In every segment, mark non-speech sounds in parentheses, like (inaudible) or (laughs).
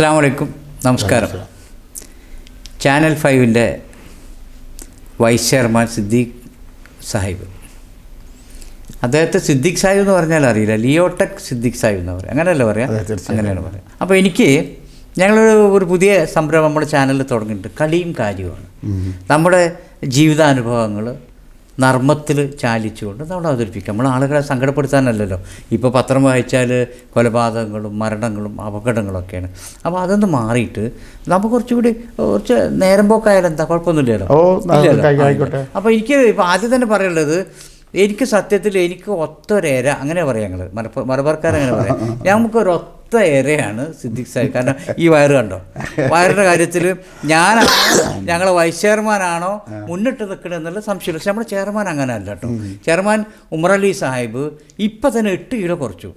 അസ്സാം വലൈക്കും നമസ്കാരം ചാനൽ ഫൈവിന്റെ വൈസ് ചെയർമാൻ സിദ്ദീഖ് സാഹിബ്. അദ്ദേഹത്തെ സിദ്ദീഖ് സാഹിബ് എന്ന് പറഞ്ഞാൽ അറിയില്ല. ലിയോടെക് സിദ്ദീഖ് സാഹിബ് എന്ന് പറയാം. അങ്ങനെയല്ല പറയാം? അങ്ങനെയാണ് പറയാം. അപ്പോൾ എനിക്ക് ഞങ്ങളൊരു ഒരു പുതിയ സംരംഭം നമ്മുടെ ചാനലിൽ തുടങ്ങിയിട്ടുണ്ട്. കളിയും കാര്യമാണ് നമ്മുടെ ജീവിതാനുഭവങ്ങൾ നർമ്മത്തിൽ ചാലിച്ചുകൊണ്ട് നമ്മൾ അവതരിപ്പിക്കുക നമ്മൾ ആളുകളെ സങ്കടപ്പെടുത്താനല്ലല്ലോ. ഇപ്പോൾ പത്രം വായിച്ചാൽ കൊലപാതകങ്ങളും മരണങ്ങളും അപകടങ്ങളൊക്കെയാണ്. അപ്പോൾ അതൊന്ന് മാറിയിട്ട് നമുക്ക് കുറച്ചുകൂടി കുറച്ച് നേരം പോക്കായാലും എന്താ കുഴപ്പമൊന്നുമില്ലല്ലോ. അപ്പോൾ എനിക്ക് ഇപ്പോൾ ആദ്യം തന്നെ പറയുള്ളത് എനിക്ക് സത്യത്തിൽ എനിക്ക് ഒത്തൊരേര അങ്ങനെ പറയാം ഞങ്ങൾ മലപ്പുറം മലബാർക്കാരങ്ങനെ പറയാം. (laughs) നമുക്കൊരു ഒത്ത ഇരയാണ് സിദ്ദിഖ് സാഹിബ് കാരണം ഈ വയറ് കണ്ടോ? വയറിന്റെ കാര്യത്തിൽ ഞാനാണോ ഞങ്ങളെ വൈസ് ചെയർമാനാണോ മുന്നിട്ട് നിൽക്കണത് എന്നുള്ള സംശയമില്ല. പക്ഷെ നമ്മുടെ ചെയർമാൻ അങ്ങനെ അല്ല കേട്ടോ. ചെയർമാൻ ഉമറലി സാഹിബ് ഇപ്പം തന്നെ എട്ട് കിലോ കുറച്ചു.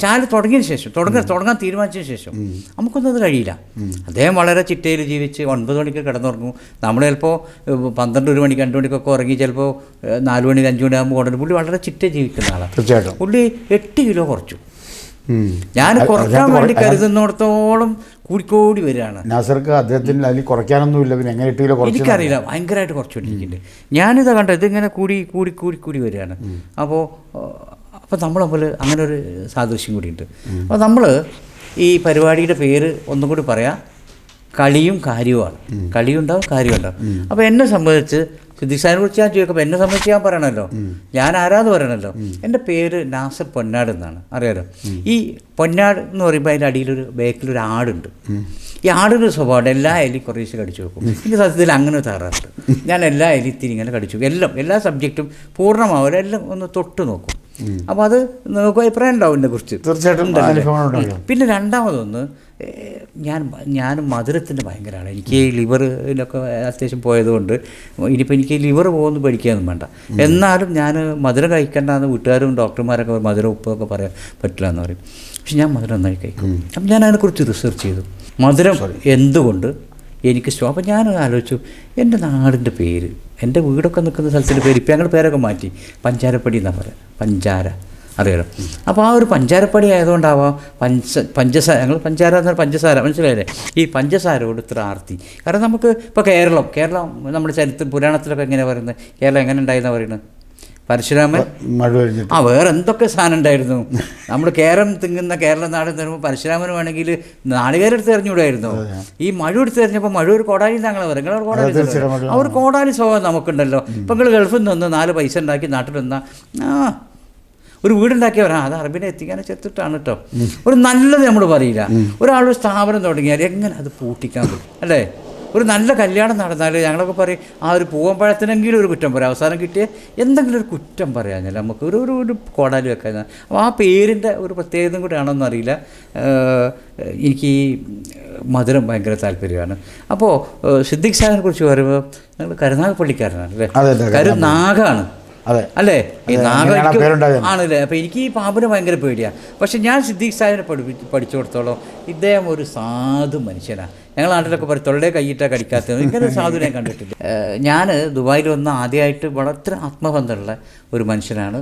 ചാൽ തുടങ്ങിയ ശേഷം. തുടങ്ങ തുടങ്ങാൻ തീരുമാനിച്ചതിന് ശേഷം. നമുക്കൊന്നും അത് കഴിയില്ല. അദ്ദേഹം വളരെ ചിട്ടയിൽ ജീവിച്ച് ഒൻപത് മണിക്ക് കിടന്നുറങ്ങും. നമ്മൾ ചിലപ്പോൾ പന്ത്രണ്ട് ഒരു മണിക്ക് രണ്ട് മണിക്കൊക്കെ ഉറങ്ങി ചിലപ്പോൾ നാല് മണി അഞ്ച് മണി ആകുമ്പോൾ ഉടനെ പുള്ളി വളരെ ചിട്ട ജീവിക്കുന്ന ആളാണ്. പുള്ളി എട്ട് കിലോ കുറച്ചു. ഞാൻ കുറയ്ക്കാൻ കുറയ്ക്കാൻ വേണ്ടി കരുതുന്നിടത്തോളം കൂടിക്കോടി വരികയാണ്. നാസർക്ക് അദ്ദേഹത്തിന് അതിൽ കുറയ്ക്കാനൊന്നുമില്ല. പിന്നെ എങ്ങനെ കുറച്ച് എനിക്കറിയില്ല. ഭയങ്കരമായിട്ട് കുറച്ചുകൊണ്ടിരിക്കുന്നുണ്ട് ഞാനിത് കണ്ടത് ഇതിങ്ങനെ കൂടി കൂടി കൂടി കൂടി വരികയാണ്. അപ്പോൾ അപ്പോൾ നമ്മൾ തമ്മിൽ അങ്ങനെ ഒരു സാദൃശ്യം കൂടിയുണ്ട്. അപ്പോൾ നമ്മൾ ഈ പരിപാടിയുടെ പേര് ഒന്നും കൂടി പറയാം. കളിയും കാര്യവുമാണ്. കളിയുണ്ടാവും കാര്യമുണ്ടാവും അപ്പോൾ എന്നെ സംബന്ധിച്ച് സിദ്ദിഖ് കുറിച്ച് ഞാൻ ചോദിക്കുമ്പോൾ എന്നെ സംബന്ധിച്ച് ഞാൻ പറയണമല്ലോ ഞാൻ ആരാന്ന് പറയണല്ലോ. എന്റെ പേര് നാസർ പൊന്നാട് എന്നാണ്. അറിയാലോ? ഈ പൊന്നാട് എന്ന് പറയുമ്പോൾ അതിന്റെ അടിയിലൊരു ബേക്കിലൊരു ആടുണ്ട്. ഈ ആടിന്റെ സ്വഭാവം എല്ലാ എലി കുറേശ്ശെ കടിച്ചു വെക്കും. എനിക്ക് സത്യത്തിൽ അങ്ങനെ തയ്യാറുണ്ട് ഞാൻ എല്ലാ എലി തിരിങ്ങനെ ഇങ്ങനെ കടിച്ചു വെക്കും. എല്ലാം എല്ലാ സബ്ജക്റ്റും പൂർണമാവില്ല എല്ലാം ഒന്ന് തൊട്ട് നോക്കും. അപ്പോൾ അത് നമുക്ക് അഭിപ്രായം ഉണ്ടാവും എന്നെ കുറിച്ച്. തീർച്ചയായിട്ടും. പിന്നെ രണ്ടാമതൊന്ന് ഞാൻ ഞാൻ മധുരത്തിന്റെ ഭയങ്കരമാണ് എനിക്ക് ലിവറിനൊക്കെ ലിവറിലൊക്കെ അത്യാവശ്യം പോയതുകൊണ്ട് ഇനിയിപ്പോൾ എനിക്ക് ലിവർ പോകുന്നു പഠിക്കാനൊന്നും വേണ്ട. എന്നാലും ഞാൻ മധുരം കഴിക്കേണ്ടെന്ന് വീട്ടുകാരും ഡോക്ടർമാരൊക്കെ മധുരം ഉപ്പൊക്കെ പറയാൻ പറ്റില്ല എന്ന് പറയും. പക്ഷെ ഞാൻ മധുരം നന്നായി കഴിക്കും. അപ്പം ഞാൻ അതിനെക്കുറിച്ച് റിസർച്ച് ചെയ്തു. മധുരം എന്തുകൊണ്ട് എനിക്ക് ഇഷ്ടം അപ്പം ഞാൻ ആലോചിച്ചു എന്റെ നാടിന്റെ പേര് എന്റെ വീടൊക്കെ നിൽക്കുന്ന സ്ഥലത്തിന്റെ പേര് ഇപ്പം ഞങ്ങളുടെ പേരൊക്കെ മാറ്റി പഞ്ചാരപ്പടി എന്നാണ് പറയുക പഞ്ചാര. അറിയാലോ അപ്പോൾ ആ ഒരു പഞ്ചാരപ്പടി ആയതുകൊണ്ടാവാം പഞ്ച പഞ്ചസാര. ഞങ്ങൾ പഞ്ചാര എന്ന് പറഞ്ഞാൽ പഞ്ചസാര. മനസ്സിലായില്ലേ? ഈ പഞ്ചസാരയോട് ഇത്ര ആർത്തി. കാരണം നമുക്ക് ഇപ്പോൾ കേരളം കേരളം നമ്മുടെ ചരിത്രം പുരാണത്തിലൊക്കെ എങ്ങനെ പറയുന്നത്? കേരളം എങ്ങനെ ഉണ്ടായെന്ന് പറയുന്നത്? പരശുരാമൻ? മഴ ആ വേറെ എന്തൊക്കെ സാധനം ഉണ്ടായിരുന്നു? നമ്മൾ കേരളം തിങ്ങുന്ന കേരള നാട് എന്ന് പറയുമ്പോൾ പരശുരാമന് വേണമെങ്കിൽ നാടുകാരെടുത്ത് എറിഞ്ഞുകൂടായിരുന്നു? ഈ മഴ എടുത്ത് എറിഞ്ഞപ്പോൾ മഴ ഒരു കോടാലി താങ്കളെ പറയും നിങ്ങളൊരു കോടാലി അവർ ആ ഒരു കോടാലി സ്വഭാവം നമുക്കുണ്ടല്ലോ. ഇപ്പം നിങ്ങൾ ഗൾഫിൽ നിന്ന് നാല് പൈസ ഉണ്ടാക്കി നാട്ടിൽ നിന്നാൽ ആ ഒരു വീടുണ്ടാക്കിയവരാ. അത് അറബിനെ എത്തിക്കാനെ ചെറുത്തിട്ടാണ് കേട്ടോ ഒരു നല്ലത് നമ്മൾ പറയില്ല. ഒരാളൊരു സ്ഥാപനം തുടങ്ങിയാൽ എങ്ങനെ അത് പൂട്ടിക്കാൻ പറ്റും? അല്ലേ? ഒരു നല്ല കല്യാണം നടന്നാൽ ഞങ്ങളൊക്കെ പറയും ആ ഒരു പൂവമ്പഴത്തിനെങ്കിലും ഒരു കുറ്റം പറയാം. അവസാനം കിട്ടിയ എന്തെങ്കിലും ഒരു കുറ്റം പറയാഞ്ഞാൽ നമുക്ക് ഒരു ഒരു ഒരു കോടാലി വെക്കാൻ അപ്പോൾ ആ പേരിന്റെ ഒരു പ്രത്യേകതയും കൂടി ആണോന്ന് അറിയില്ല എനിക്ക് ഈ മധുരം ഭയങ്കര താല്പര്യമാണ്. അപ്പോൾ സിദ്ദിഖ് സാഹിനെ കുറിച്ച് പറയുമ്പോൾ ഞങ്ങൾ കരുനാഗപ്പള്ളിക്കാരനാണ് അല്ലേ? കരുനാഗാണ്. അതെ. അല്ലേ? ഈ അതെ, നാഗ അങ്ങനെയാണ് ആ എനിക്ക് പേരുണ്ടായത്. ആണല്ലേ? അപ്പോൾ എനിക്ക് ഈ പാമ്പിനെ ഭയങ്കര പേടിയാണ് പക്ഷെ ഞാൻ സിദ്ദീഖ് സാഹിബിനെ പഠി പഠിച്ചു കൊടുത്തോളൂ ഇദ്ദേഹം ഒരു സാധു മനുഷ്യനാണ് ഞങ്ങൾ നാട്ടിലൊക്കെ പറയും തൊള്ളേ കൈയിട്ടാ കടിക്കാത്തത്. ഇങ്ങനെ സാധു ഞാൻ കണ്ടിട്ടില്ല ഞാൻ ദുബായിൽ വന്ന ആദ്യമായിട്ട് വളരെ ആത്മബന്ധമുള്ള ഒരു മനുഷ്യനാണ്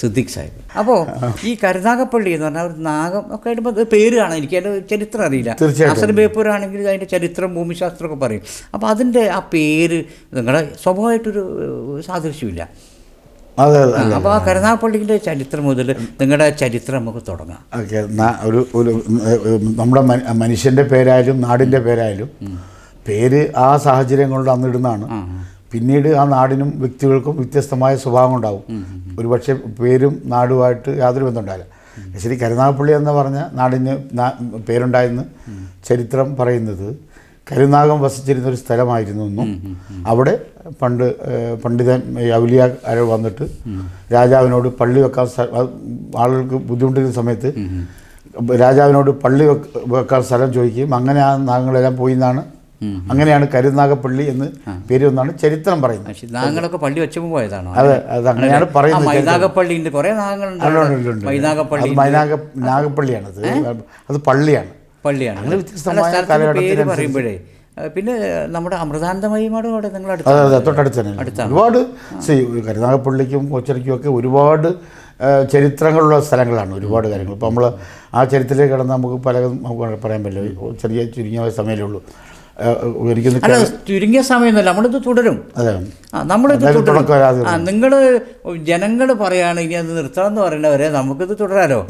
സിദ്ദിഖ് സാഹിബ്. അപ്പോൾ ഈ കരുനാഗപ്പള്ളി എന്ന് പറഞ്ഞാൽ ഒരു നാഗം ഒക്കെ ആയിട്ട് പേരാണ് എനിക്ക് അതിന്റെ ചരിത്രം അറിയില്ല. അസൽ ബേപ്പൂർ ആണെങ്കിൽ അതിന്റെ ചരിത്രം ഭൂമിശാസ്ത്രമൊക്കെ പറയും. അപ്പോൾ അതിന്റെ ആ പേര് നിങ്ങളുടെ സ്വഭാവമായിട്ടൊരു സാദൃശ്യമില്ല. അതെ അതെ. അപ്പോൾ ആ കരുനാഗപ്പള്ളിന്റെ ചരിത്രം മുതൽ നിങ്ങളുടെ ചരിത്രം നമുക്ക് തുടങ്ങാം. ഓക്കെ ഒരു ഒരു നമ്മുടെ മനുഷ്യന്റെ മനുഷ്യന്റെ പേരായാലും നാടിന്റെ പേരായാലും പേര് ആ സാഹചര്യം കൊണ്ട് അന്നിടുന്നതാണ് പിന്നീട് ആ നാടിനും വ്യക്തികൾക്കും വ്യത്യസ്തമായ സ്വഭാവം ഉണ്ടാവും. ഒരുപക്ഷെ പേരും നാടുമായിട്ട് യാതൊരു ബന്ധമുണ്ടാവില്ല. ശരി കരുനാഗപ്പള്ളി എന്ന് പറഞ്ഞ നാടിന് പേരുണ്ടായെന്ന് ചരിത്രം പറയുന്നത് കരുനാഗം വസിച്ചിരുന്ന ഒരു സ്ഥലമായിരുന്നു എന്നും അവിടെ പണ്ട് പണ്ഡിതൻ അവലിയ അര ആരോ വന്നിട്ട് രാജാവിനോട് പള്ളി വെക്കാൻ ആളുകൾക്ക് ബുദ്ധിമുട്ടിരുന്ന സമയത്ത് രാജാവിനോട് പള്ളി വെക്കാൻ സ്ഥലം ചോദിക്കുകയും അങ്ങനെ ആ നാഗങ്ങളെല്ലാം പോയി എന്നാണ്. അങ്ങനെയാണ് കരുനാഗപ്പള്ളി എന്ന് പേര് എന്നാണ് ചരിത്രം പറയുന്നത്. നാഗങ്ങളൊക്കെ പള്ളി വെച്ചപ്പോൾ പോയതാണോ? അതെ അത് അങ്ങനെയാണ് പറയുന്നത് പറയുന്നത് മൈനാഗപ്പള്ളിന്റെ കുറേ നാഗങ്ങളുണ്ട് ഉണ്ട്, ഉണ്ട്, ഉണ്ട്, ഉണ്ട്. മൈനാഗപ്പള്ളി മൈനാഗ നാഗപ്പള്ളിയാണ് അത് അത് പള്ളിയാണ്. പള്ളിയാണ്. അങ്ങനെ വ്യത്യസ്തമായ പറയുമ്പോഴേ പിന്നെ നമ്മുടെ അമൃതാനന്ദമയുമാണ് അവിടെ നിങ്ങൾ അതെ അതെ അടുത്ത് തൊട്ടടുത്ത് തന്നെ. ഒരുപാട് സി കരുനാഗപ്പള്ളിക്കും കൊച്ചരയ്ക്കും ഒക്കെ ഒരുപാട് ചരിത്രങ്ങളുള്ള സ്ഥലങ്ങളാണ് ഒരുപാട് കാര്യങ്ങൾ. ഇപ്പോൾ നമ്മൾ ആ ചരിത്രത്തിലേക്ക് കിടന്ന് നമുക്ക് പലതും നമുക്ക് പറയാൻ പറ്റില്ല. ചെറിയ ചുരുങ്ങിയ സമയമേ ഉള്ളൂ. അല്ല ചുരുങ്ങിയ സമയമൊന്നുമല്ല. നമ്മളിത് തുടരും. നമ്മളിത് തുടരും. നിങ്ങൾ ജനങ്ങൾ പറയാണ് ഇനി അത് നിർത്തണം എന്ന് പറയുന്നവരെ നമുക്കിത് തുടരാലോ?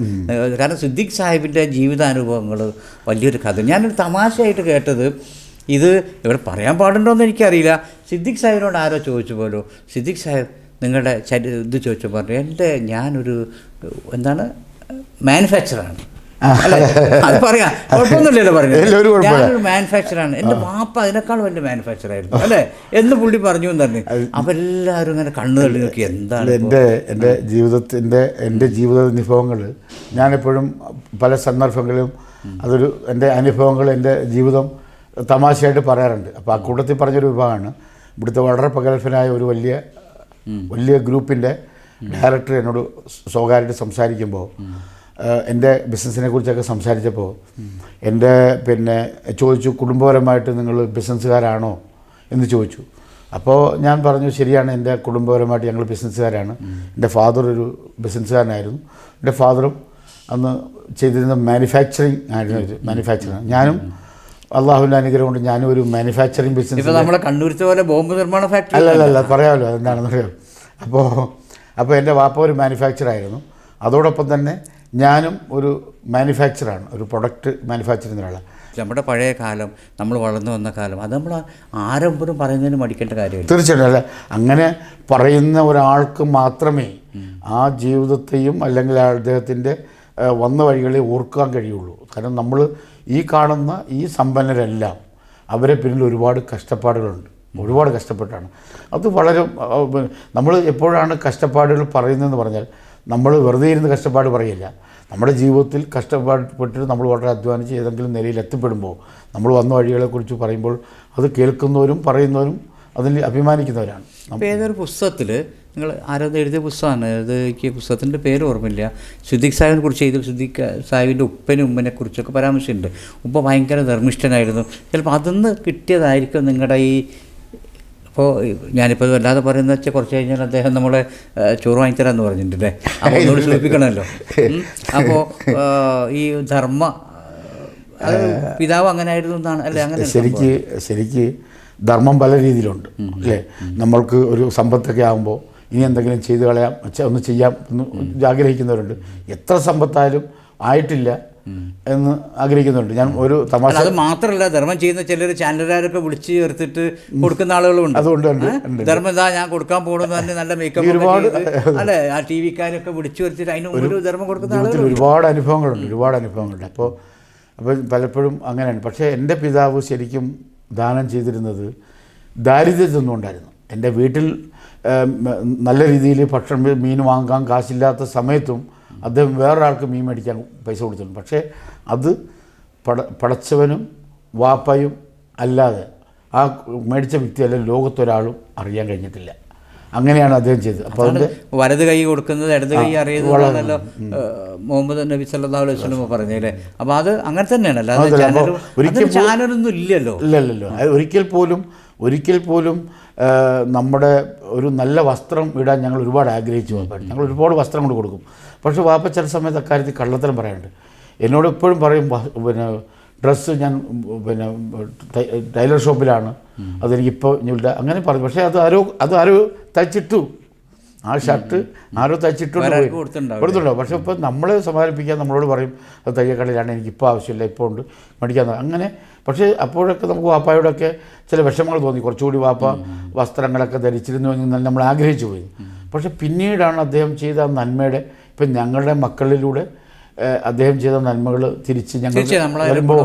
കാരണം സിദ്ദിഖ് സാഹിബിന്റെ ജീവിതാനുഭവങ്ങൾ വലിയൊരു കഥ. ഞാനൊരു തമാശയായിട്ട് കേട്ടത് ഇത് ഇവിടെ പറയാൻ പാടുണ്ടോ പാടുണ്ടോയെന്ന് എനിക്കറിയില്ല. സിദ്ദിഖ് സാഹിബിനോട് ആരോ ചോദിച്ചു പോലോ? സിദ്ദിഖ് സാഹിബ് നിങ്ങളുടെ ചരി ഇത് ചോദിച്ചു പറഞ്ഞു എന്റെ ഞാനൊരു എന്താണ്? മാനുഫാക്ചറാണ്. അത് പറയാം. കുഴപ്പമൊന്നുമില്ലല്ലോ ഇല്ല, ഒരു പറഞ്ഞു കുഴപ്പമില്ല. ഞാനൊരു മാനുഫാക്ചറാണ്. എന്റെ വാപ്പ അതിനേക്കാൾ വലിയ മാനുഫാക്ചർ ആയിരുന്നു അല്ലേ? എന്ന് പുള്ളി പറഞ്ഞു തന്നെ അവരെല്ലാരും അപ്പം എല്ലാവരും ഇങ്ങനെ കണ്ണു തള്ളി നോക്കി എന്താണ് എന്റെ എന്റെ എന്റെ ജീവിതത്തിന്റെ എന്റെ ജീവിത അനുഭവങ്ങൾ ഞാനെപ്പോഴും പല സന്ദർഭങ്ങളിലും അതൊരു എന്റെ അനുഭവങ്ങൾ എന്റെ ജീവിതം തമാശയായിട്ട് പറയാറുണ്ട്. അപ്പോൾ ആ കൂട്ടത്തിൽ പറഞ്ഞൊരു വിഭാഗമാണ്. ഇവിടുത്തെ വളരെ പ്രഗത്ഭനായ ഒരു വലിയ വലിയ ഗ്രൂപ്പിന്റെ ഡയറക്ടർ എന്നോട് സ്വകാര്യമായിട്ട് സംസാരിക്കുമ്പോൾ എന്റെ ബിസിനസ്സിനെ കുറിച്ചൊക്കെ സംസാരിച്ചപ്പോൾ എന്റെ പിന്നെ ചോദിച്ചു കുടുംബപരമായിട്ട് നിങ്ങൾ ബിസിനസ്സുകാരാണോ എന്ന് ചോദിച്ചു. അപ്പോൾ ഞാൻ പറഞ്ഞു ശരിയാണ് എന്റെ കുടുംബപരമായിട്ട് ഞങ്ങൾ ബിസിനസ്സുകാരാണ് എന്റെ ഫാദർ ഒരു ബിസിനസ്സുകാരനായിരുന്നു എന്റെ ഫാദറും അന്ന് ചെയ്തിരുന്ന മാനുഫാക്ചറിങ് ആയിരുന്നു മാനുഫാക്ചറിങ് ഞാനും അള്ളാഹുവിന്റെ അനുഗ്രഹം കൊണ്ട് ഞാനും ഒരു മാനുഫാക്ചറിങ് ബിസിനസ് നമ്മളെ പോലെ ബോംബ് നിർമ്മാണ ഫാക്ടറി അല്ല അല്ല അല്ല പറയാമല്ലോ അതെന്താണെന്ന് അറിയാം അപ്പോൾ അപ്പോൾ എന്റെ വാപ്പ ഒരു മാനുഫാക്ചർ ആയിരുന്നു. അതോടൊപ്പം തന്നെ ഞാനും ഒരു മാനുഫാക്ചറാണ് ഒരു പ്രൊഡക്റ്റ് മാനുഫാക്ചർ ചെയ്യുന്ന ഒരാളാണ് നമ്മുടെ പഴയ കാലം നമ്മൾ വളർന്നു വന്ന കാലം അത് നമ്മൾ ആരംഭം പറയുന്നതിന് മടിക്കേണ്ട കാര്യമില്ല. തീർച്ചയായിട്ടും അല്ല അങ്ങനെ പറയുന്ന ഒരാൾക്ക് മാത്രമേ ആ ജീവിതത്തെയും അല്ലെങ്കിൽ ആ അദ്ദേഹത്തിന്റെ വന്ന വഴികളെ ഓർക്കാൻ കഴിയുള്ളൂ. കാരണം നമ്മൾ ഈ കാണുന്ന ഈ സമ്പന്നരെല്ലാം അവരെ പിന്നിൽ ഒരുപാട് കഷ്ടപ്പാടുകളുണ്ട്. ഒരുപാട് കഷ്ടപ്പെട്ടാണ്. അത് വളരെ നമ്മൾ എപ്പോഴാണ് കഷ്ടപ്പാടുകൾ പറയുന്നതെന്ന് പറഞ്ഞാൽ നമ്മൾ വെറുതെ ഇരുന്ന് കഷ്ടപ്പാട് പറയില്ല. നമ്മുടെ ജീവിതത്തിൽ കഷ്ടപ്പെട്ടിട്ട് നമ്മൾ വളരെ അധ്വാനിച്ച് ഏതെങ്കിലും നിലയിൽ എത്തിപ്പെടുമ്പോൾ നമ്മൾ വന്ന വഴികളെക്കുറിച്ച് പറയുമ്പോൾ അത് കേൾക്കുന്നവരും പറയുന്നവരും അതിൽ അഭിമാനിക്കുന്നവരാണ്. അപ്പോൾ ഏതൊരു പുസ്തകത്തിൽ നിങ്ങൾ ആരാധന എഴുതിയ പുസ്തകമാണ് അത് എനിക്ക് പുസ്തകത്തിന്റെ പേര് ഓർമ്മയില്ല. സിദ്ദിഖ് സാഹിബിനെ കുറിച്ച് എഴുതി സിദ്ദിഖ് സാഹിബിന്റെ ഉപ്പനും ഉമ്മനെ കുറിച്ചൊക്കെ പരാമർശമുണ്ട് ഉപ്പ ഭയങ്കര ധർമ്മിഷ്ഠനായിരുന്നു. ചിലപ്പോൾ അതിന്ന് കിട്ടിയതായിരിക്കും നിങ്ങളുടെ ഈ അപ്പോൾ ഞാനിപ്പോൾ വല്ലാതെ പറയുന്നത് വെച്ചാൽ കുറച്ച് കഴിഞ്ഞാൽ അദ്ദേഹം നമ്മളെ ചോറ് വാങ്ങിത്തരാന്ന് പറഞ്ഞിട്ടുണ്ടല്ലേ? അപ്പോൾ ഒന്നുകൂടി സൂചിപ്പിക്കണമല്ലോ. അപ്പോൾ ഈ ധർമ്മ അത് പിതാവ് അങ്ങനെ ആയിരുന്നു എന്നാണ് അല്ലേ? അങ്ങനെ ശരിക്ക് ശരിക്ക് ധർമ്മം പല രീതിയിലുണ്ട് അല്ലേ? നമ്മൾക്ക് ഒരു സമ്പത്തൊക്കെ ആകുമ്പോൾ ഇനി എന്തെങ്കിലും ചെയ്തു കളയാം ഒന്ന് ചെയ്യാം എന്ന് ആഗ്രഹിക്കുന്നവരുണ്ട്. എത്ര സമ്പത്തായാലും ആയിട്ടില്ല എന്ന് ആഗ്രഹിക്കുന്നുണ്ട്. ഞാൻ ഒരു തമാശ അത് മാത്രമല്ല ധർമ്മം ചെയ്യുന്ന ചിലർ ചാനലുകാരൊക്കെ വിളിച്ച് ചേർത്തിട്ട് കൊടുക്കുന്ന ആളുകളുണ്ട്. അതുകൊണ്ട്? ധർമ്മം ഇതാ ഞാൻ കൊടുക്കാൻ പോകണമെന്ന് തന്നെ നല്ല മേക്കപ്പ് ഒരുപാട് അല്ലെ ആ ടി വിക്കാരൊക്കെ വിളിച്ചു വരുത്തിട്ട് അതിന് ഒരു ധർമ്മം കൊടുക്കുന്ന ആളുകൾ ഒരുപാട് അനുഭവങ്ങളുണ്ട് ഒരുപാട് അനുഭവങ്ങളുണ്ട്. അപ്പോൾ അപ്പോൾ പലപ്പോഴും അങ്ങനെയാണ്. പക്ഷേ എന്റെ പിതാവ് ശരിക്കും ദാനം ചെയ്തിരുന്നത് ദാരിദ്ര്യത്തിൽ ഉണ്ടായിരുന്നു എന്റെ വീട്ടിൽ നല്ല രീതിയിൽ ഭക്ഷണം മീൻ വാങ്ങാൻ കാശില്ലാത്ത സമയത്തും അദ്ദേഹം വേറൊരാൾക്ക് മീൻ മേടിക്കാൻ പൈസ കൊടുത്തിട്ടുണ്ട്. പക്ഷേ അത് പട പടച്ചവനും വാപ്പയും അല്ലാതെ ആ മേടിച്ച വ്യക്തിയല്ല ലോകത്തൊരാളും അറിയാൻ കഴിഞ്ഞിട്ടില്ല. അങ്ങനെയാണ് അദ്ദേഹം ചെയ്തത്. അപ്പോൾ അതിന്റെ വലത് കൈ കൊടുക്കുന്നത് ഇടത് കൈ അറിയുന്നതാണല്ലോ മുഹമ്മദ് നബി സല്ലല്ലാഹു അലൈഹി വസല്ലം പറഞ്ഞില്ലേ അപ്പോൾ അത് അങ്ങനെ തന്നെയാണ്. അല്ലാതെ ഒരിക്കൽ ചാനലൊന്നും ഇല്ലല്ലോ. ഇല്ലല്ലോ. ഒരിക്കൽ പോലും ഒരിക്കൽ പോലും നമ്മുടെ ഒരു നല്ല വസ്ത്രം ഇടാൻ ഞങ്ങൾ ഒരുപാട് ആഗ്രഹിച്ചു. ഞങ്ങൾ ഒരുപാട് കൊണ്ട് കൊടുക്കും. പക്ഷേ വാപ്പ ചില സമയത്ത് അക്കാര്യത്തിൽ കള്ളത്തരം പറയാനുണ്ട് എന്നോട് എപ്പോഴും പറയും "വ- പിന്നെ ഡ്രസ്സ് ഞാൻ പിന്നെ ടൈലർ ഷോപ്പിലാണ്. അതെനിക്കിപ്പോൾ ഇല്ല അങ്ങനെ പറഞ്ഞു. പക്ഷേ അത് ആരോ അത് ആരോ തയ്ച്ചിട്ടു. ആ ഷർട്ട് ആരോ തയ്ച്ചിട്ടു കൊടുത്തിട്ടുണ്ടാവും പക്ഷേ ഇപ്പോൾ നമ്മളെ സമാധാനിപ്പിക്കാൻ നമ്മളോട് പറയും അത് തയ്യക്കടയിലാണ് എനിക്കിപ്പോൾ ആവശ്യമില്ല ഇപ്പോൾ ഉണ്ട് മേടിക്കാൻ അങ്ങനെ. പക്ഷേ അപ്പോഴൊക്കെ നമുക്ക് വാപ്പായോടൊക്കെ ചില വിഷമങ്ങൾ തോന്നി. കുറച്ചുകൂടി വാപ്പ വസ്ത്രങ്ങളൊക്കെ ധരിച്ചിരുന്നു എന്ന് നമ്മൾ ആഗ്രഹിച്ചു പോയി. പക്ഷേ പിന്നീടാണ് അദ്ദേഹം ചെയ്ത നന്മയുടെ ഇപ്പം ഞങ്ങളുടെ മക്കളിലൂടെ അദ്ദേഹം ചെയ്ത നന്മകൾ തിരിച്ച് ഞങ്ങൾ വരുമ്പോൾ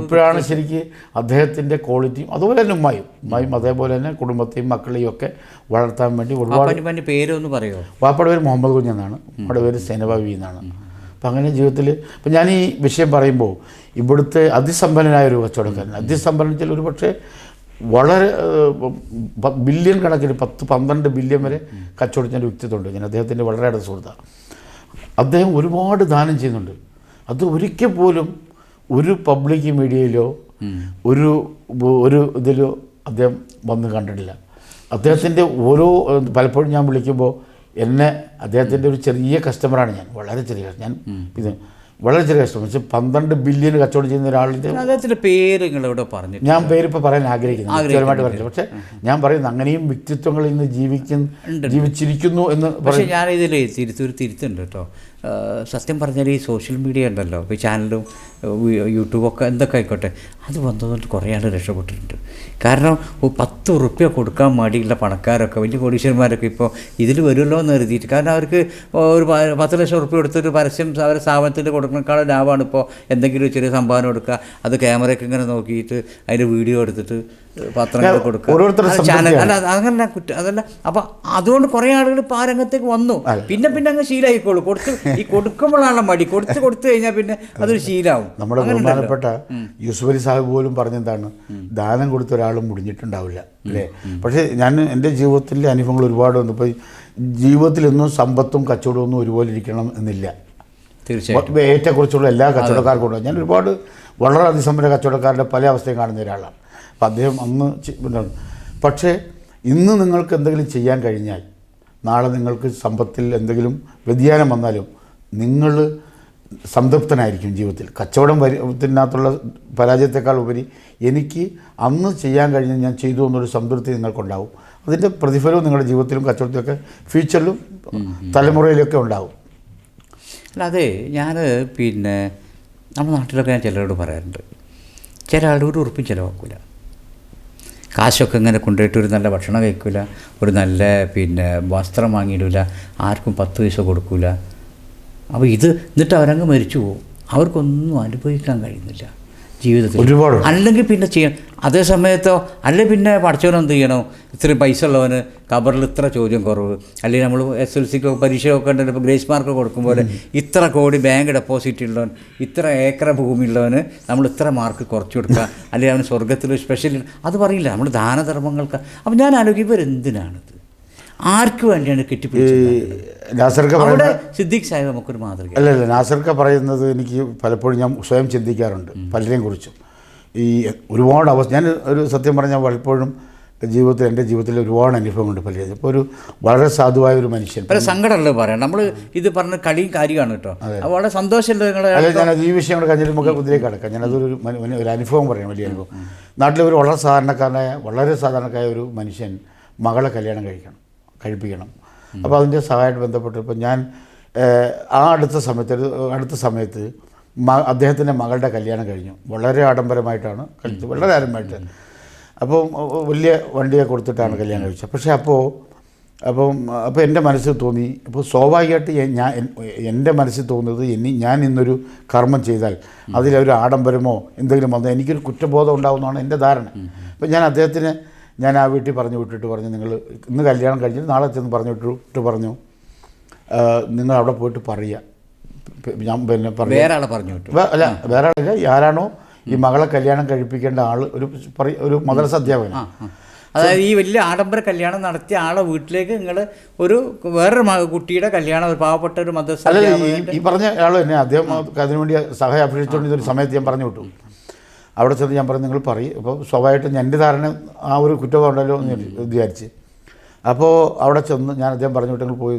ഇപ്പോഴാണ് ശരിക്ക് അദ്ദേഹത്തിന്റെ ക്വാളിറ്റിയും അതുപോലെ തന്നെ ഉമ്മായും. ഉമ്മായും അതേപോലെ തന്നെ കുടുംബത്തെയും മക്കളെയും ഒക്കെ വളർത്താൻ വേണ്ടി ഒരുപാട് പേരൊന്നും പറയുമോ വാപ്പയുടെ പേര് മുഹമ്മദ് കുഞ്ഞ് എന്നാണ്. ഉമ്മയുടെ പേര് സേനബാബി എന്നാണ്. അപ്പം അങ്ങനെ ജീവിതത്തിൽ ഇപ്പം ഞാൻ ഈ വിഷയം പറയുമ്പോൾ ഇവിടുത്തെ അതിസമ്പന്നനായ ഒരു കച്ചവടക്കാരൻ അതിസമ്പന്നൻ ചില ഒരു പക്ഷേ വളരെ ബില്യൺ കണക്കിന് പത്ത് പന്ത്രണ്ട് ബില്യൺ വരെ കച്ചവടത്തിന്റെ ഒരു വ്യക്തിത്വമുണ്ട്. ഞാൻ അദ്ദേഹത്തിന്റെ വളരെ അടുത്ത സുഹൃത്താണ്. അദ്ദേഹം ഒരുപാട് ദാനം ചെയ്യുന്നുണ്ട്. അത് ഒരിക്കൽ പോലും ഒരു പബ്ലിക് മീഡിയയിലോ ഒരു ഒരു ഇതിലോ അദ്ദേഹം വന്ന് കണ്ടിട്ടില്ല. അദ്ദേഹത്തിന്റെ ഓരോ പലപ്പോഴും ഞാൻ വിളിക്കുമ്പോൾ എന്നെ അദ്ദേഹത്തിന്റെ ഒരു ചെറിയ കസ്റ്റമറാണ് ഞാൻ. വളരെ ചെറിയ ഞാൻ ഇത് വളരെ ചെറിയ കസ്റ്റമർ പക്ഷേ പന്ത്രണ്ട് ബില്യൺ കച്ചവടം ചെയ്യുന്ന ഒരാളിന്റെ അദ്ദേഹത്തിന്റെ പേര് നിങ്ങളിവിടെ പറഞ്ഞു ഞാൻ പേരിപ്പോൾ പറയാൻ ആഗ്രഹിക്കുന്നു. വ്യക്തിപരമായിട്ട് പറഞ്ഞു പക്ഷേ ഞാൻ പറയുന്നത് അങ്ങനെയും വ്യക്തിത്വങ്ങൾ ഇന്ന് ജീവിക്കുന്ന ജീവിച്ചിരിക്കുന്നു എന്ന് പക്ഷേ ഞാൻ ഞാനിതിൽ തിരുത്തൊരു തിരുത്തുണ്ട് കേട്ടോ. സത്യം പറഞ്ഞാൽ ഈ സോഷ്യൽ മീഡിയ ഉണ്ടല്ലോ. ഇപ്പോൾ ചാനലും യൂട്യൂബൊക്കെ എന്തൊക്കെ ആയിക്കോട്ടെ അത് വന്നതുകൊണ്ട് കുറേ ആൾ രക്ഷപ്പെട്ടിട്ടുണ്ട്. കാരണം പത്ത് ഉറുപ്പ്യ കൊടുക്കാൻ മടിയുള്ള പണക്കാരൊക്കെ വലിയ കോടീശ്വരന്മാരൊക്കെ ഇപ്പോൾ ഇതിൽ വരുമല്ലോ എന്ന് കരുതിയിട്ട്. കാരണം അവർക്ക് ഒരു പത്ത് ലക്ഷം ഉറുപ്പ്യ കൊടുത്തൊരു പരസ്യം അവരെ സ്ഥാപനത്തിൽ കൊടുക്കുന്നേക്കാളും ലാഭമാണ് ഇപ്പോൾ എന്തെങ്കിലും ചെറിയ സംഭാവന കൊടുക്കുക. അത് ക്യാമറയൊക്കെ ഇങ്ങനെ നോക്കിയിട്ട് അതിന്റെ വീഡിയോ എടുത്തിട്ട് പത്രങ്ങൾ കൊടുക്കുക. അല്ല അതങ്ങനെ കുറ്റം അതല്ല. അപ്പൊ അതുകൊണ്ട് കുറെ ആളുകൾ ഇപ്പൊ ആ രംഗത്തേക്ക് വന്നു. പിന്നെ പിന്നെ അങ്ങ് ശീലമായിക്കോളൂ. കൊടുത്ത് ഈ കൊടുക്കുമ്പോഴാണല്ലോ മടി. കൊടുത്ത് കൊടുത്തു കഴിഞ്ഞാൽ പിന്നെ അതൊരു ശീലാവും. നമ്മുടെ. ബഹുമാനപ്പെട്ട യൂസുഫ് അലി സാഹിബ് പോലും പറഞ്ഞെന്താണ്? ദാനം കൊടുത്ത ഒരാളും മുടിഞ്ഞിട്ടുണ്ടാവില്ല. അല്ലേ? പക്ഷേ ഞാൻ എന്റെ ജീവിതത്തിലെ അനുഭവങ്ങൾ ഒരുപാട് വന്നു. ഇപ്പോൾ ജീവിതത്തിലൊന്നും സമ്പത്തും കച്ചവടവും ഒന്നും ഒരുപോലെ ഇരിക്കണം എന്നില്ല. തീർച്ചയായിട്ടും. ഏറ്റക്കുറിച്ചുള്ള എല്ലാ കച്ചവടക്കാർക്കും ഉണ്ട്. ഞാൻ ഒരുപാട് വളരെ അതിസമ്പന്ന കച്ചവടക്കാരുടെ പല അവസ്ഥയും കാണുന്ന ഒരാളാണ്. അപ്പം അദ്ദേഹം അന്ന് പക്ഷേ ഇന്ന് നിങ്ങൾക്ക് എന്തെങ്കിലും ചെയ്യാൻ കഴിഞ്ഞാൽ നാളെ നിങ്ങൾക്ക് സമ്പത്തിൽ എന്തെങ്കിലും വ്യതിയാനം വന്നാലും നിങ്ങൾ സംതൃപ്തനായിരിക്കും ജീവിതത്തിൽ. കച്ചവടം വരത്തിനകത്തുള്ള പരാജയത്തെക്കാൾ ഉപരി എനിക്ക് അന്ന് ചെയ്യാൻ കഴിഞ്ഞ ഞാൻ ചെയ്തു എന്നൊരു സംതൃപ്തി നിങ്ങൾക്കുണ്ടാവും. അതിന്റെ പ്രതിഫലവും നിങ്ങളുടെ ജീവിതത്തിലും കച്ചവടത്തിലൊക്കെ ഫ്യൂച്ചറിലും തലമുറയിലൊക്കെ ഉണ്ടാവും. അല്ല അതെ ഞാൻ പിന്നെ നമ്മുടെ നാട്ടിലൊക്കെ ഞാൻ ചിലരോട് പറയാറുണ്ട് ചില ആളുകൾ ഒരു ഉറുപ്പും ചിലവാക്കൂല. കാശൊക്കെ ഇങ്ങനെ കൊണ്ടുപോയിട്ട് ഒരു നല്ല ഭക്ഷണം കഴിക്കില്ല ഒരു നല്ല പിന്നെ വസ്ത്രം വാങ്ങിയിടില്ല ആർക്കും പത്ത് പൈസ കൊടുക്കില്ല അപ്പോൾ ഇത് എന്നിട്ട് അവരങ്ങ് മരിച്ചു പോകും അവർക്കൊന്നും അനുഭവിക്കാൻ കഴിയുന്നില്ല. ജീവിതത്തിൽ. ഒരുപാട്. അല്ലെങ്കിൽ പിന്നെ ചെയ്യണം. അതേ സമയത്തോ അല്ലെങ്കിൽ പിന്നെ പഠിച്ചവൻ എന്ത് ചെയ്യണം? ഇത്രയും പൈസ ഉള്ളവന് കബറിൽ ഇത്ര ചോദ്യം കുറവ്. അല്ലെങ്കിൽ നമ്മൾ എസ് എൽ സിക്ക് പരീക്ഷയൊക്കെ ഉണ്ടല്ലോ ഇപ്പോൾ ഗ്രേസ് മാർക്ക് കൊടുക്കും പോലെ ഇത്ര കോടി ബാങ്ക് ഡെപ്പോസിറ്റ് ഉള്ളവൻ ഇത്ര ഏക്കർ ഭൂമി ഉള്ളവന് നമ്മൾ ഇത്ര മാർക്ക് കുറച്ച് കൊടുക്കുക. (laughs) അല്ലെങ്കിൽ അവന് സ്വർഗത്തിൽ സ്പെഷ്യൽ അത് പറയില്ല. നമ്മൾ ദാനധർമ്മങ്ങൾക്ക്. അപ്പം ഞാൻ ആലോചിക്കും ഇവരെന്തിനാണിത്? ആർക്ക് വേണ്ടിയാണ് കെട്ടിപ്പിടിച്ചത് അവിടെ സിദ്ദീഖ് സാഹിബ് നമുക്കൊരു മാതൃക അല്ല അല്ല നാസർക്ക പറയുന്നത് എനിക്ക് പലപ്പോഴും ഞാൻ സ്വയം ചിന്തിക്കാറുണ്ട് പലരെയും കുറിച്ചും ഈ ഒരുപാട് അവസ്ഥ ഞാൻ ഒരു സത്യം പറഞ്ഞാൽ പലപ്പോഴും ജീവിതത്തിൽ എന്റെ ജീവിതത്തിൽ ഒരുപാട് അനുഭവമുണ്ട് പലരും. ഇപ്പോൾ ഒരു വളരെ സാധുവായ ഒരു മനുഷ്യൻ. പല സങ്കടമല്ലേ പറയാം. നമ്മൾ ഇത് പറഞ്ഞ കളിയും കാര്യമാണ് കേട്ടോ. വളരെ സന്തോഷമല്ലേ നിങ്ങളെ അല്ല ഞാൻ ഈ വിഷയം കൂടെ കഴിഞ്ഞാൽ നമുക്ക് ഇതിലേക്ക് കിടക്കാം. ഞാനതൊരു ഒരു അനുഭവം പറയാം വലിയ അനുഭവം. നാട്ടിലെ ഒരു വളരെ സാധാരണക്കാരനായ വളരെ സാധാരണക്കാരായ ഒരു മനുഷ്യൻ മകളെ കല്യാണം കഴിക്കണം. കഴിപ്പിക്കണം. അപ്പോൾ അതിന്റെ സഹായമായിട്ട് ബന്ധപ്പെട്ട് ഇപ്പോൾ ഞാൻ ആ അടുത്ത സമയത്ത് അടുത്ത സമയത്ത് മ അദ്ദേഹത്തിന്റെ മകളുടെ കല്യാണം കഴിഞ്ഞു. വളരെ ആഡംബരമായിട്ടാണ് കഴിച്ചത് വളരെ ആരംഭമായിട്ട് അപ്പോൾ വലിയ വണ്ടിയെ കൊടുത്തിട്ടാണ് കല്യാണം കഴിച്ചത്. പക്ഷേ അപ്പോൾ അപ്പം അപ്പോൾ എന്റെ മനസ്സിൽ തോന്നി അപ്പോൾ സ്വാഭാവികമായിട്ട് ഞാൻ എന്റെ മനസ്സിൽ തോന്നുന്നത് ഇനി ഞാൻ ഇന്നൊരു കർമ്മം ചെയ്താൽ അതിലൊരു ആഡംബരമോ എന്തെങ്കിലും വന്നാൽ എനിക്കൊരു കുറ്റബോധം ഉണ്ടാകുന്നതാണ് എന്റെ ധാരണ. അപ്പോൾ ഞാൻ അദ്ദേഹത്തിന് ഞാൻ ആ വീട്ടിൽ പറഞ്ഞു വിട്ടിട്ട് പറഞ്ഞു നിങ്ങൾ ഇന്ന് കല്യാണം കഴിഞ്ഞിട്ട് നാളെ ചെന്ന് പറഞ്ഞു വിട്ടിട്ട് പറഞ്ഞു. നിങ്ങൾ അവിടെ പോയിട്ട് പറയുക. ഞാൻ പിന്നെ പറഞ്ഞു. വേറെ പറഞ്ഞു അല്ല വേറെ ആളില്ല ആരാണോ ഈ മകളെ കല്യാണം കഴിപ്പിക്കേണ്ട ആൾ ഒരു ഒരു മദ്രസ അധ്യാപകൻ അതായത് ഈ വലിയ ആഡംബര കല്യാണം നടത്തിയ ആളെ വീട്ടിലേക്ക് നിങ്ങൾ ഒരു വേറൊരു കുട്ടിയുടെ കല്യാണം ഒരു പാവപ്പെട്ട ഒരു മദ്രസ അല്ല ഈ പറഞ്ഞ ആൾ തന്നെ അദ്ദേഹം അതിനുവേണ്ടി സഹായം അഭ്യർത്ഥിച്ചുകൊണ്ട് ഒരു സമയത്ത് ഞാൻ പറഞ്ഞു വിട്ടു. അവിടെ ചെന്ന് ഞാൻ പറഞ്ഞു നിങ്ങൾ പറയും. അപ്പോൾ സ്വാഭാവികമായിട്ടും എന്റെ ധാരണ ആ ഒരു കുറ്റബോധം ഉണ്ടല്ലോ എന്ന് വിചാരിച്ച്. അപ്പോൾ അവിടെ ചെന്ന് ഞാൻ അദ്ദേഹം പറഞ്ഞു വിട്ട് നിങ്ങൾ പോയി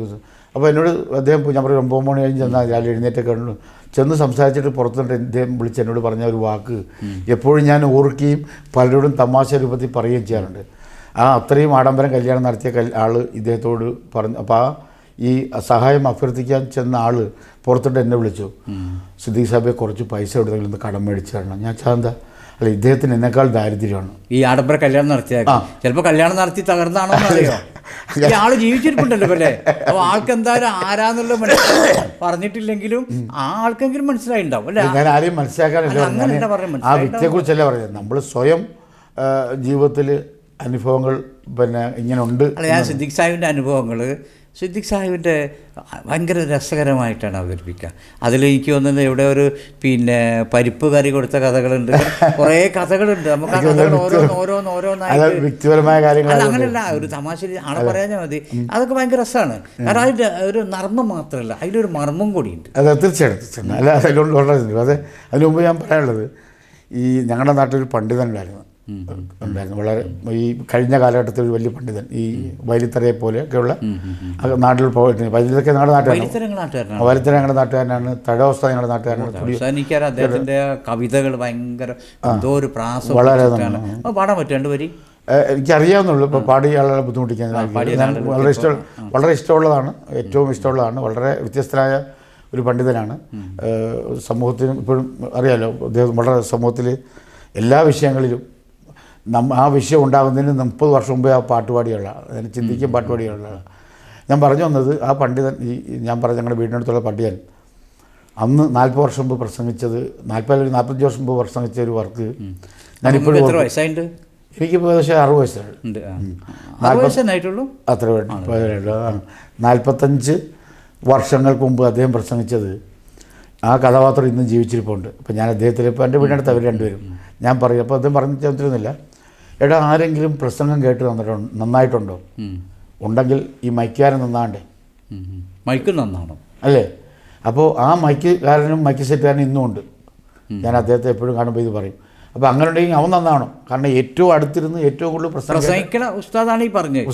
അപ്പോൾ എന്നോട് അദ്ദേഹം ഞാൻ പറയും ഒമ്പത് മണി കഴിഞ്ഞ് ചെന്നാൽ രാവിലെ എഴുന്നേറ്റൊക്കെ കണ്ടു ചെന്ന് സംസാരിച്ചിട്ട് പുറത്തുനിന്ന് അദ്ദേഹം വിളിച്ച് എന്നോട് പറഞ്ഞ ഒരു വാക്ക് എപ്പോഴും ഞാൻ ഓർക്കുകയും പലരോടും തമാശ രൂപത്തിൽ പറയുകയും ചെയ്യാറുണ്ട്. ആ അത്രയും ആഡംബരം കല്യാണം നടത്തിയ ആൾ ഇദ്ദേഹത്തോട് പറഞ്ഞു അപ്പോൾ ആ ഈ സഹായം അഭ്യർത്ഥിക്കാൻ ചെന്ന ആൾ പുറത്തോട്ട് എന്നെ വിളിച്ചു. സിദ്ദീഖ് സാബെ കുറച്ച് പൈസ എവിടെയെങ്കിലും ഒന്ന് കടം മേടിച്ച് തരണം. ഞാൻ ചാന്ത അല്ല ഇദ്ദേഹത്തിന് എന്നെക്കാൾ ദാരിദ്ര്യമാണ്. ഈ ആഡംബര കല്യാണം നടത്തിയ ചിലപ്പോൾ കല്യാണം നടത്തി തകർന്നാണോ അറിയോ? ആൾ ജീവിച്ചിരിപ്പുണ്ടല്ലോ അല്ലേ അപ്പൊ ആൾക്ക് എന്തായാലും ആരാന്നുള്ള പറഞ്ഞിട്ടില്ലെങ്കിലും ആ ആൾക്കെങ്കിലും മനസ്സിലായിണ്ടാവും അല്ലേ? ഞാൻ ആരെയും മനസ്സിലാക്കാനല്ല പറയാം? ആ വ്യക്തിയെക്കുറിച്ചല്ല പറയുന്നത്? നമ്മൾ സ്വയം ജീവിതത്തിൽ അനുഭവങ്ങൾ പിന്നെ ഇങ്ങനെ ഉണ്ട് അല്ല ഞാൻ സിദ്ദിഖ് സാഹിബിന്റെ അനുഭവങ്ങൾ സിദ്ദിഖ് സാഹിബിന്റെ ഭയങ്കര രസകരമായിട്ടാണ് അവതരിപ്പിക്കുക. അതിൽ എനിക്ക് തോന്നുന്നത് ഇവിടെ ഒരു പിന്നെ പരിപ്പ് കറി കൊടുത്ത കഥകളുണ്ട്. കുറേ കഥകളുണ്ട്. നമുക്ക് ആ കഥകൾ ഓരോന്ന് ഓരോന്ന് ഓരോന്നായിട്ട് വ്യക്തിപരമായ കാര്യങ്ങൾ അങ്ങനെയല്ല ഒരു തമാശ ആണ് പറയാഞ്ഞാൽ മതി. അതൊക്കെ ഭയങ്കര രസമാണ്. കാരണം അതിന്റെ ഒരു നർമ്മം മാത്രമല്ല അതിലൊരു മർമ്മം കൂടിയുണ്ട്. അതെ തീർച്ചയായിട്ടും അല്ല വളരെ അതെ അതിന് മുമ്പ് ഞാൻ പറയാനുള്ളത് ഈ ഞങ്ങളുടെ നാട്ടിൽ ഒരു പണ്ഡിതൻ ഉണ്ടായിരുന്നു. വളരെ ഈ കഴിഞ്ഞ കാലഘട്ടത്തിൽ ഒരു വലിയ പണ്ഡിതൻ ഈ വൈലിത്തറയെ പോലെയൊക്കെയുള്ള നാട്ടിൽ പോയിട്ട് വൈലിത്തറയൊക്കെ ഞങ്ങളുടെ നാട്ടുകാരാണ്. വൈലിത്തര നാട്ടുകാരനാണ് വൈലിത്തറ ഞങ്ങളുടെ നാട്ടുകാരനാണ് തടവസ്ഥ ഞങ്ങളുടെ നാട്ടുകാരനാണ്. അദ്ദേഹത്തിന്റെ കവിതകൾ ഭയങ്കര എന്തോ ഒരു പ്രാസം വളരെ പാടാൻ പറ്റും രണ്ട് വരി? എനിക്കറിയാവുന്നുള്ളൂ. ഇപ്പോൾ പാടിയ ആളുകളെ ബുദ്ധിമുട്ടിക്കാൻ ഞാൻ വളരെ ഇഷ്ടം വളരെ ഇഷ്ടമുള്ളതാണ്. ഏറ്റവും ഇഷ്ടമുള്ളതാണ്. വളരെ വ്യത്യസ്തരായ ഒരു പണ്ഡിതനാണ്. സമൂഹത്തിനും ഇപ്പോഴും അറിയാലോ അദ്ദേഹം വളരെ സമൂഹത്തിൽ എല്ലാ വിഷയങ്ങളിലും നമ്മ ആ വിഷയം ഉണ്ടാകുന്നതിന് മുപ്പത് വർഷം മുമ്പേ ആ പാട്ടുപാടിയുള്ള അതിനെ ചിന്തിക്കും പാട്ടുപാടിയുള്ള ഞാൻ പറഞ്ഞു വന്നത് ആ പണ്ഡിതൻ ഈ ഞാൻ പറഞ്ഞ ഞങ്ങളുടെ വീടിനടുത്തുള്ള പണ്ഡിതൻ അന്ന് നാൽപ്പത് വർഷം മുമ്പ് പ്രസംഗിച്ചത് നാൽപ്പത് നാൽപ്പത്തഞ്ച് വർഷം മുമ്പ് പ്രസംഗിച്ച ഒരു വർക്ക് ഞാനിപ്പോഴും എനിക്കിപ്പോൾ ഏകദേശം അറുപത് വയസ്സന്നായിട്ടുള്ളൂ? അത്ര നാൽപ്പത്തഞ്ച് വർഷങ്ങൾക്ക് മുമ്പ് അദ്ദേഹം പ്രസംഗിച്ചത് ആ കഥാപാത്രം ഇന്നും ജീവിച്ചിരിപ്പുണ്ട്. അപ്പോൾ ഞാൻ അദ്ദേഹത്തിൽ ഇപ്പോൾ എന്റെ വീടിനടുത്ത് അവർ രണ്ടുപേരും. ഞാൻ പറയും അപ്പോൾ അദ്ദേഹം പറഞ്ഞു എടാ ആരെങ്കിലും പ്രസംഗം കേട്ട് തന്നിട്ടുണ്ട് നന്നായിട്ടുണ്ടോ? ഉണ്ടെങ്കിൽ ഈ മൈക്കുകാരൻ നന്നാണ്ടേ. മൈക്ക് നന്നാണോ അല്ലേ? അപ്പോൾ ആ മൈക്കുകാരനും മൈക്ക് സെറ്റുകാരനും ഇന്നും ഉണ്ട്. ഞാൻ അദ്ദേഹത്തെ എപ്പോഴും കാണുമ്പോൾ ഇത് പറയും. അപ്പോൾ അങ്ങനെ ഉണ്ടെങ്കിൽ അവൻ നന്നാണോ കാരണം ഏറ്റവും അടുത്തിരുന്ന് ഏറ്റവും കൂടുതൽ പ്രസംഗം പ്രസംഗിക്കണ ഉസ്താദാണ് ഈ പറഞ്ഞത്.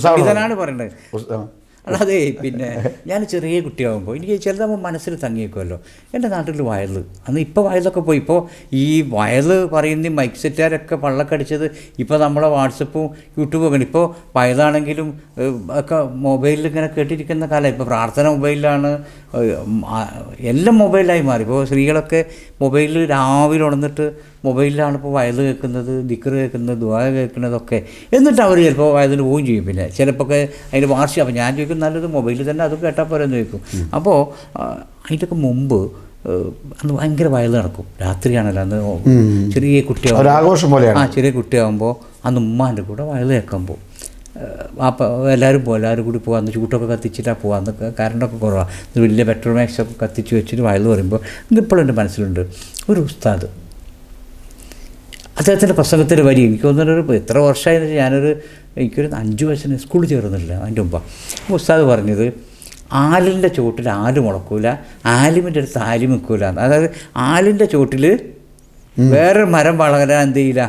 ഉസ്താദാണ്. അല്ലാതെ പിന്നെ ഞാൻ ചെറിയ കുട്ടിയാകുമ്പോൾ എനിക്ക് ചിലതാകുമ്പോൾ മനസ്സിൽ തങ്ങിയേക്കുമല്ലോ. എന്റെ നാട്ടിൽ വയൽ. അന്ന് ഇപ്പോൾ വയലൊക്കെ പോയി. ഇപ്പോൾ ഈ വയൽ പറയുന്ന മൈക്ക് സെറ്റുകാരൊക്കെ പള്ളക്കടിച്ചത് ഇപ്പോൾ നമ്മളെ വാട്സപ്പും യൂട്യൂബും ഒക്കെ ഇപ്പോൾ വയലാണെങ്കിലും ഒക്കെ മൊബൈലിൽ ഇങ്ങനെ കേട്ടിരിക്കുന്ന കാലം. ഇപ്പോൾ പ്രാർത്ഥന മൊബൈലിലാണ് എല്ലാം മൊബൈലായി മാറി. ഇപ്പോൾ സ്ത്രീകളൊക്കെ മൊബൈലിൽ രാവിലെ ഉണർന്നിട്ട് മൊബൈലിലാണ് ഇപ്പോൾ വയത് കേൾക്കുന്നത് ദിക്കറ് കേൾക്കുന്നത് ദുആ കേൾക്കുന്നതൊക്കെ. എന്നിട്ട് അവർ ചിലപ്പോൾ വയലിന് പോവുകയും ചെയ്യും. പിന്നെ ചിലപ്പോൾ ഒക്കെ അതിന്റെ വാർഷികം. അപ്പോൾ ഞാൻ ചോദിക്കും നല്ലത് മൊബൈലിൽ തന്നെ അത് കേട്ടാൽ പോലെ എന്ന് ചോദിക്കും. അപ്പോൾ അതിന്റെയൊക്കെ മുമ്പ് അന്ന് ഭയങ്കര വയൽ നടക്കും. രാത്രിയാണല്ലോ അന്ന് ചെറിയ കുട്ടിയാകുമ്പോൾ ആ ചെറിയ കുട്ടിയാകുമ്പോൾ അന്ന് ഉമ്മാന്റെ കൂടെ വയൽ കേൾക്കുമ്പോൾ അപ്പം എല്ലാവരും പോകും എല്ലാവരും കൂടി പോകാം അന്ന് ചൂട്ടൊക്കെ കത്തിച്ചിട്ടാണ് പോകാം അന്ന് കറണ്ടൊക്കെ കുറവാണ് വലിയ പെട്രോൾ മാക്സൊക്കെ കത്തിച്ച് വെച്ചിട്ട് വയൽ പറയുമ്പോൾ ഇപ്പോഴും എന്റെ മനസ്സിലുണ്ട്. ഒരു ഉസ്താദ് അദ്ദേഹത്തിന്റെ പ്രസംഗത്തിൽ വരി എനിക്ക് തോന്നുന്നൊരു എത്ര വർഷമായി ഞാനൊരു എനിക്കൊരു അഞ്ച് വയസ്സിന് സ്കൂളിൽ ചേർന്നില്ല അതിന്റെ മുമ്പ്. അപ്പോൾ ഉസ്താദ് പറഞ്ഞത് ആലിന്റെ ചുവട്ടിൽ ആൽ മുളക്കൂല ആലിമിന്റെ അടുത്ത് ആലി നിൽക്കൂല അതായത് ആലിന്റെ ചുവട്ടിൽ വേറൊരു മരം വളരാൻ എന്ത് ചെയ്യില്ല?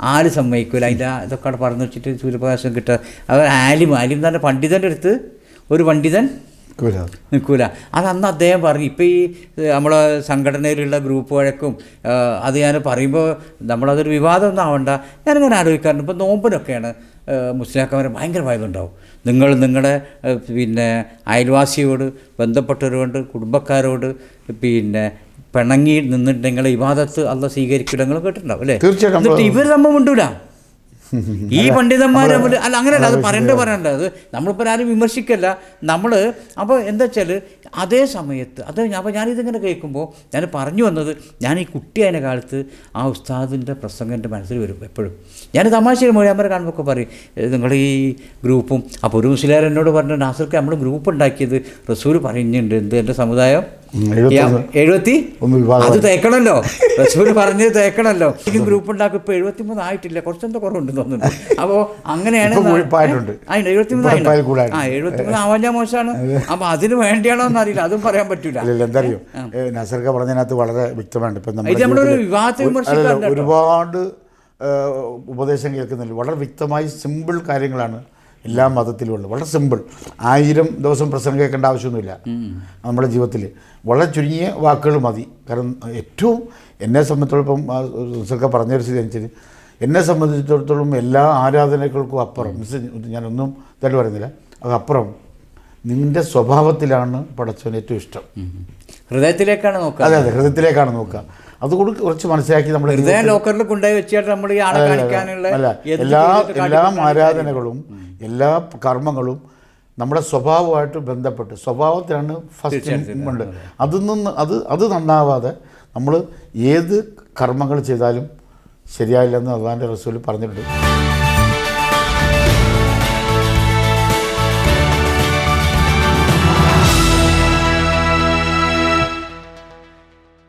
ആൽ സമ്മതിക്കൂല. അതിന്റെ ഇതൊക്കെ പറഞ്ഞു വെച്ചിട്ട് സൂര്യപ്രകാശം കിട്ടുക. അത് ആലിം ആലിം തന്നെ പറഞ്ഞ പണ്ഡിതന്റെ അടുത്ത് ഒരു പണ്ഡിതൻ. നിൽക്കൂല. അത് അന്ന് അദ്ദേഹം പറഞ്ഞു ഇപ്പോൾ ഈ നമ്മളെ സംഘടനയിലുള്ള ഗ്രൂപ്പ് വഴക്കും അത് ഞാൻ പറയുമ്പോൾ നമ്മളതൊരു വിവാദമൊന്നും ആവണ്ട. ഞാനിങ്ങനെ ആലോചിക്കാറുണ്ട്. ഇപ്പോൾ നോമ്പിനൊക്കെയാണ് മുസ്ലിംക്കാരെ മുസ്ലിയാക്കന്മാരെ ഭയങ്കര ഭയമുണ്ടാവും നിങ്ങൾ നിങ്ങളുടെ പിന്നെ അയൽവാസിയോട് ബന്ധപ്പെട്ടവരോട് കുടുംബക്കാരോട് പിന്നെ പിണങ്ങി നിന്നിട്ടുണ്ടെങ്കിൽ ഇവാദത്ത് അല്ല സ്വീകരിക്കില്ല നിങ്ങൾ കേട്ടിട്ടുണ്ടാവും അല്ലേ? തീർച്ചയായിട്ടും. ഇവർ നമ്മൾ മിണ്ടൂല. ഈ പണ്ഡിതന്മാർ അല്ല അങ്ങനെയല്ല അത് പറയേണ്ടത് പറയണ്ട അത് നമ്മളിപ്പോൾ ആരും വിമർശിക്കല്ല. നമ്മൾ അപ്പോൾ എന്താ വെച്ചാൽ അതേ സമയത്ത് അത് അപ്പോൾ ഞാനിതിങ്ങനെ കേൾക്കുമ്പോൾ ഞാൻ പറഞ്ഞു വന്നത് ഞാൻ ഈ കുട്ടിയായ കാലത്ത് ആ ഉസ്താദിന്റെ പ്രസംഗം എന്റെ മനസ്സിൽ വരും എപ്പോഴും. ഞാൻ തമാശയിൽ മൊഴിയാമ്പരെ കാണുമ്പോൾ പറയും നിങ്ങൾ ഈ ഗ്രൂപ്പും അപ്പോൾ ഒരു മുസ്ലിയാർ എന്നോട് പറഞ്ഞു നാസർക്ക് നമ്മൾ ഗ്രൂപ്പ് ഉണ്ടാക്കിയത് റസൂൽ പറയുന്നുണ്ട് എന്ത് എന്റെ സമുദായം. എഴുപത്തി? അത് തേക്കണല്ലോ. (laughs) റസൂൽ പറഞ്ഞത് തേക്കണല്ലോ. ഗ്രൂപ്പ് ഉണ്ടാക്കും. എഴുപത്തി എഴുപത്തിമൂന്ന് ആയിട്ടില്ല. കുറച്ചെന്തോ കുറവുണ്ട് തോന്നുന്നു അപ്പോൾ അങ്ങനെയാണ് ഇപ്പൊ ഇപ്പൊ ഇപ്പൊ എഴുപത്തിമൂന്ന് ആവാൻ ഞാൻ മോശമാണ്. അപ്പൊ അതിന് വേണ്ടിയാണോ എന്നറിയില്ല അതും പറയാൻ പറ്റൂല. നസർക്ക പറഞ്ഞതിനകത്ത് വളരെ വ്യക്തമാണ് ഇപ്പം നമ്മളൊരു വിവാഹത്തെ ഒരുപാട് ഉപദേശം കേൾക്കുന്നില്ല വളരെ വ്യക്തമായി സിമ്പിൾ കാര്യങ്ങളാണ് എല്ലാ മതത്തിലും ഉള്ളു. വളരെ സിമ്പിൾ ആയിരം ദിവസം പ്രസംഗം കേൾക്കേണ്ട ആവശ്യമൊന്നുമില്ല. നമ്മുടെ ജീവിതത്തിൽ വളരെ ചുരുങ്ങിയ വാക്കുകൾ മതി. കാരണം ഏറ്റവും എന്നെ സംബന്ധിച്ചിടത്തോളം ഇപ്പം പറഞ്ഞൊരു സ്ഥിതി അനുസരിച്ച് എന്നെ സംബന്ധിച്ചിടത്തോളം എല്ലാ ആരാധനകൾക്കും അപ്പുറം മിസ് ഞാനൊന്നും ഇതായിട്ട് പറയുന്നില്ല. അതപ്പുറം നിന്റെ സ്വഭാവത്തിലാണ് പടച്ചവൻ ഏറ്റവും ഇഷ്ടം. ഹൃദയത്തിലേക്കാണ് നോക്കുക. അതെ അതെ. ഹൃദയത്തിലേക്കാണ് നോക്കുക. അതുകൂടി കുറച്ച് മനസ്സിലാക്കി നമ്മൾ ഹൃദയം ലോക്കറിൽ കൊണ്ടുപോയി വെച്ചിട്ട് നമ്മൾ ഈ ആളെ കാണിക്കാനുള്ള അല്ല എല്ലാ എല്ലാ ആരാധനകളും എല്ലാ കർമ്മങ്ങളും നമ്മുടെ സ്വഭാവമായിട്ട് ബന്ധപ്പെട്ട് സ്വഭാവത്തിലാണ് ഫസ്റ്റ് ഉണ്ട്. അതിൽ നിന്ന് അത് അത് നന്നാവാതെ നമ്മൾ ഏത് കർമ്മങ്ങൾ ചെയ്താലും ശരിയായില്ലെന്ന് അള്ളാന്റെ റസൂൽ പറഞ്ഞിട്ടുണ്ട്.